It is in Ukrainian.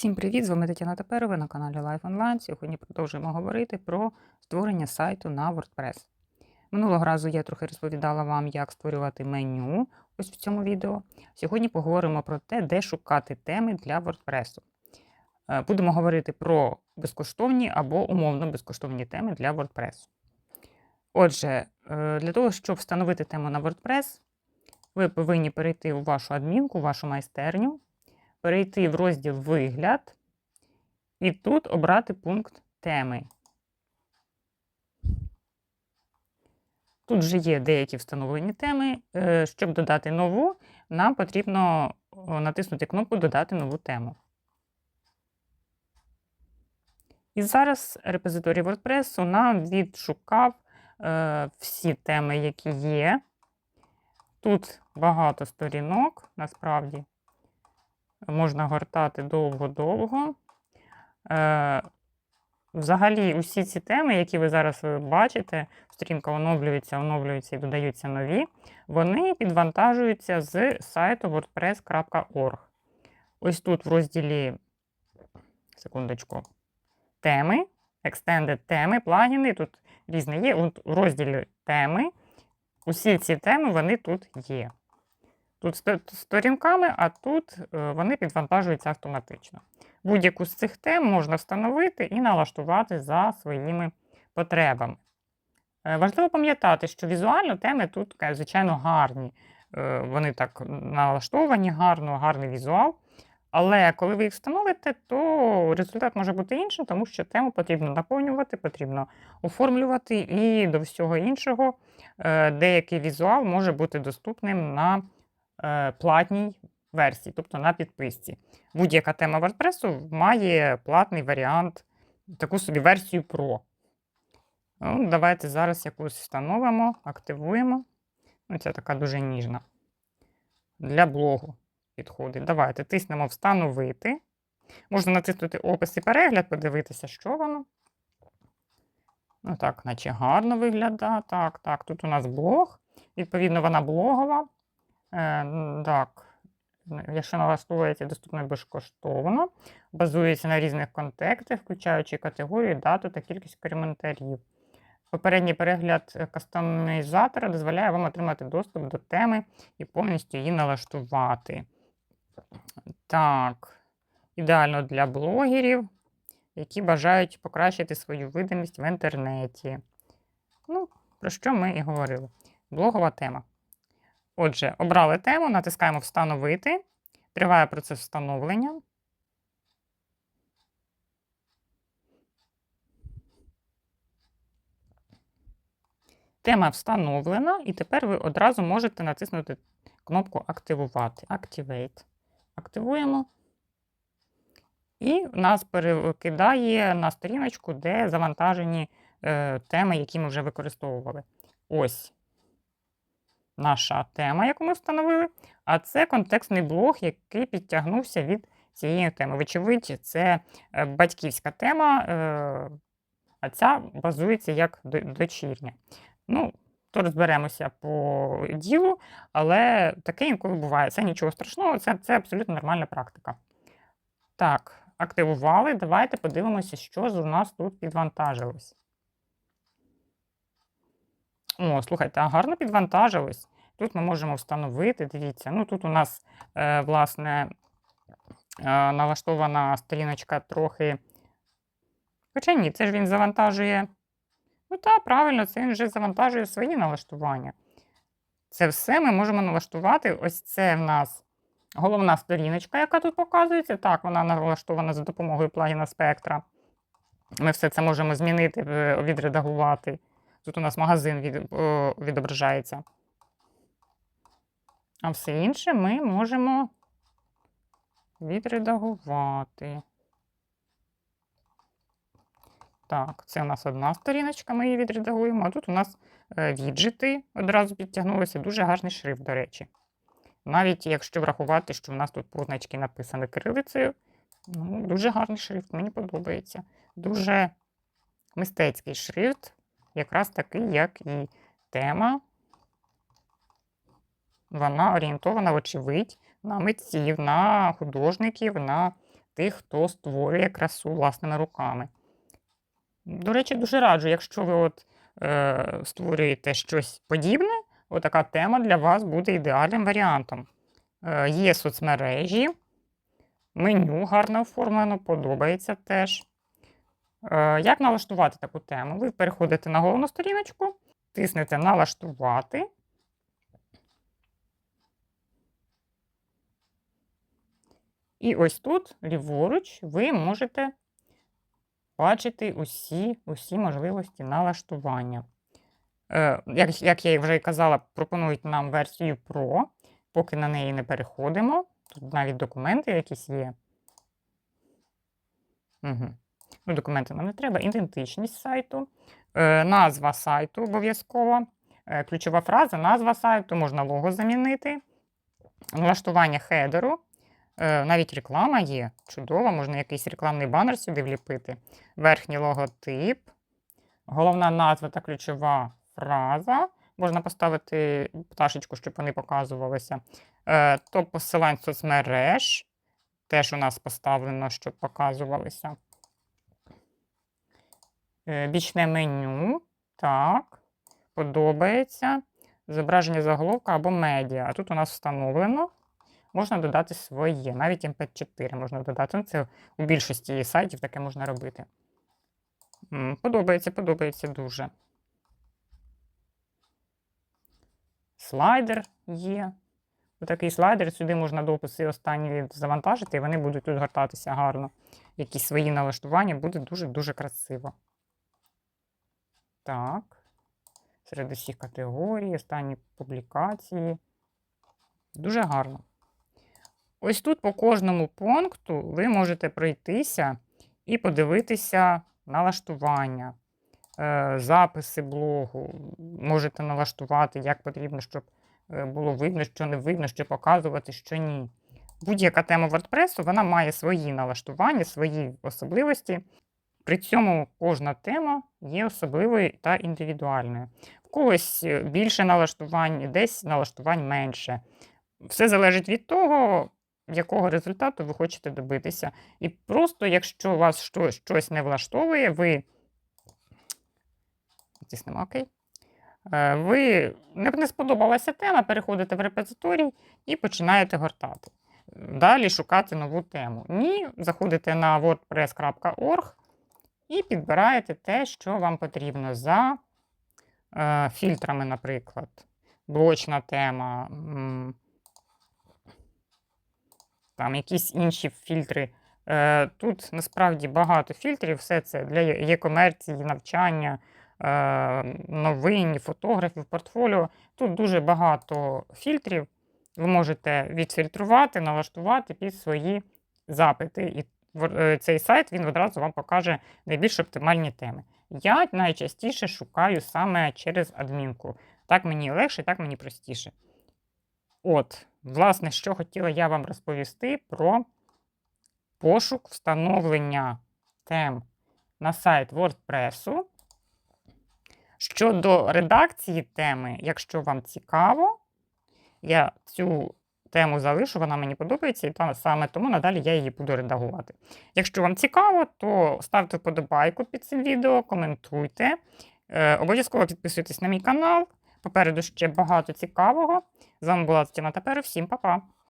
Всім привіт! З вами Тетяна Таперова на каналі Life Online. Сьогодні продовжуємо говорити про створення сайту на WordPress. Минулого разу я трохи розповідала вам, як створювати меню ось в цьому відео. Сьогодні поговоримо про те, де шукати теми для WordPress. Е, Будемо говорити про безкоштовні або умовно безкоштовні теми для WordPress. Отже, е, для того, щоб встановити тему на WordPress, ви повинні перейти у вашу адмінку, вашу майстерню перейти в розділ Вигляд і тут обрати пункт теми. Тут вже є деякі встановлені теми. Е, Щоб додати нову, нам потрібно натиснути кнопку Додати нову тему. І зараз репозиторій WordPress нам відшукав е, всі теми, які є. Тут багато сторінок, насправді можна гортати довго-довго. Е, Взагалі, усі ці теми, які ви зараз бачите, сторінка оновлюється, оновлюється і додаються нові, вони підвантажуються з сайту wordpress.org. Ось тут в розділі, секундочку, теми, Extended теми, плагіни, тут різні є. От розділі теми. Усі ці теми вони тут є. Тут сторінками, а тут е, вони підвантажуються автоматично. Будь-яку з цих тем можна встановити і налаштувати за своїми потребами. Е, Важливо пам'ятати, що візуально теми тут, е, звичайно, гарні. Вони так налаштовані, гарно, гарний візуал. Але коли ви їх встановите, то результат може бути іншим, тому що тему потрібно наповнювати, потрібно оформлювати, і до всього іншого деякий візуал може бути доступним на платній версії, тобто на підписці. Будь-яка тема WordPress має платний варіант, таку собі версію Pro. Ну, давайте зараз якусь встановимо, активуємо. Ну, Це така дуже ніжна. Для блогу підходить. Давайте тиснемо Встановити. Можна натиснути опис і перегляд, подивитися, що воно. Ну так, наче гарно виглядає. Так, так, тут у нас блог. Відповідно, вона блогова. Е, так, якщо налаштовується доступно безкоштовно, базується на різних контекстах, включаючи категорію, дату та кількість коментарів. Попередній перегляд е, кастомізатора дозволяє вам отримати доступ до теми і повністю її налаштувати. Так, ідеально для блогерів, які бажають покращити свою видимість в інтернеті. Ну, про що ми і говорили. Блогова тема. Отже, обрали тему, натискаємо Встановити. Триває процес встановлення. Тема встановлена, і тепер ви одразу можете натиснути кнопку Активувати. Activate. Активуємо. І нас перекидає на сторіночку, де завантажені е, теми, які ми вже використовували. Ось наша тема, яку ми встановили. А це контекстний блог, який підтягнувся від цієї теми. Вочевидь, це е, батьківська тема, е, а ця базується як до- дочірня. Ну, то розберемося по ділу, але таке інколи буває. Це нічого страшного, це, це абсолютно нормальна практика. Так, активували. Давайте подивимося, що ж у нас тут підвантажилось. О, слухайте, а гарно підвантажилось. Тут ми можемо встановити, дивіться, ну тут у нас, е, власне, е, налаштована сторіночка трохи. Хоча ні, це ж він завантажує. Ну так, правильно, це він вже завантажує свої налаштування. Це все ми можемо налаштувати. Ось це в нас головна сторіночка, яка тут показується. Так, вона налаштована за допомогою плагіна Spectra. Ми все це можемо змінити, відредагувати. Тут у нас магазин від, о, відображається. А все інше ми можемо відредагувати. Так, це у нас одна сторіночка, ми її відредагуємо. А тут у нас е, віджити одразу підтягнулися. Дуже гарний шрифт, до речі. Навіть якщо врахувати, що в нас тут позначки написані кирилицею, ну, дуже гарний шрифт, мені подобається. Дуже мистецький шрифт, якраз такий, як і тема. Вона орієнтована, вочевидь, на митців, на художників, на тих, хто створює красу власними руками. До речі, дуже раджу, якщо ви от, е, створюєте щось подібне, отака тема для вас буде ідеальним варіантом. Е, є соцмережі, меню гарно оформлено, подобається теж. Е, як налаштувати таку тему? Ви переходите на головну сторіночку, тиснете Налаштувати. І ось тут, ліворуч, ви можете бачити усі, усі можливості налаштування. Е, як, як я вже і казала, пропонують нам версію Pro, поки на неї не переходимо. Тут навіть документи якісь є. Угу. Ну, документи нам не треба. Ідентичність сайту, е, назва сайту обов'язково, е, ключова фраза, назва сайту, можна лого замінити, налаштування хедеру. Е, навіть реклама є. Чудово, можна якийсь рекламний банер сюди вліпити. Верхній логотип, головна назва та ключова фраза. Можна поставити пташечку, щоб вони показувалися. Е, топ посилань соцмереж. Теж у нас поставлено, щоб показувалися. Е, Бічне меню. Так. Подобається. Зображення заголовка або медіа. А тут у нас встановлено. Можна додати своє, навіть MP4 можна додати. Ну, це у більшості сайтів таке можна робити. Подобається, подобається дуже. Слайдер є. Отакий слайдер. Сюди можна дописи останні завантажити, і вони будуть тут гортатися гарно. Якісь свої налаштування буде дуже-дуже красиво. Так. Серед усіх категорій, останні публікації. Дуже гарно. Ось тут по кожному пункту ви можете пройтися і подивитися налаштування, е, записи блогу. Можете налаштувати, як потрібно, щоб е, було видно, що не видно, що показувати, що ні. Будь-яка тема WordPress вона має свої налаштування, свої особливості. При цьому кожна тема є особливою та індивідуальною. В когось е, більше налаштувань, десь налаштувань менше. Все залежить від того, якого результату ви хочете добитися. І просто, якщо вас що- щось не влаштовує, ви Тиснемо ОК. Е, Ви не, сподобалася тема, переходите в репозиторій і починаєте гортати. Далі шукати нову тему. Ні, заходите на wordpress.org і підбираєте те, що вам потрібно за е, фільтрами, наприклад. Блочна тема, там якісь інші фільтри. Е, Тут насправді багато фільтрів, все це для є-комерції, навчання, е, новин, фотографів, портфоліо. Тут дуже багато фільтрів. Ви можете відфільтрувати, налаштувати під свої запити. І е, цей сайт він одразу вам покаже найбільш оптимальні теми. Я найчастіше шукаю саме через адмінку. Так мені легше, так мені простіше. От, власне, що хотіла я вам розповісти про пошук встановлення тем на сайт WordPress. Щодо редакції теми, якщо вам цікаво, я цю тему залишу, вона мені подобається, і та- саме тому надалі я її буду редагувати. Якщо вам цікаво, то ставте вподобайку під цим відео, коментуйте. Е, обов'язково підписуйтесь на мій канал. Попереду ще багато цікавого. З вами була Тетяна Таперу. Всім па-па!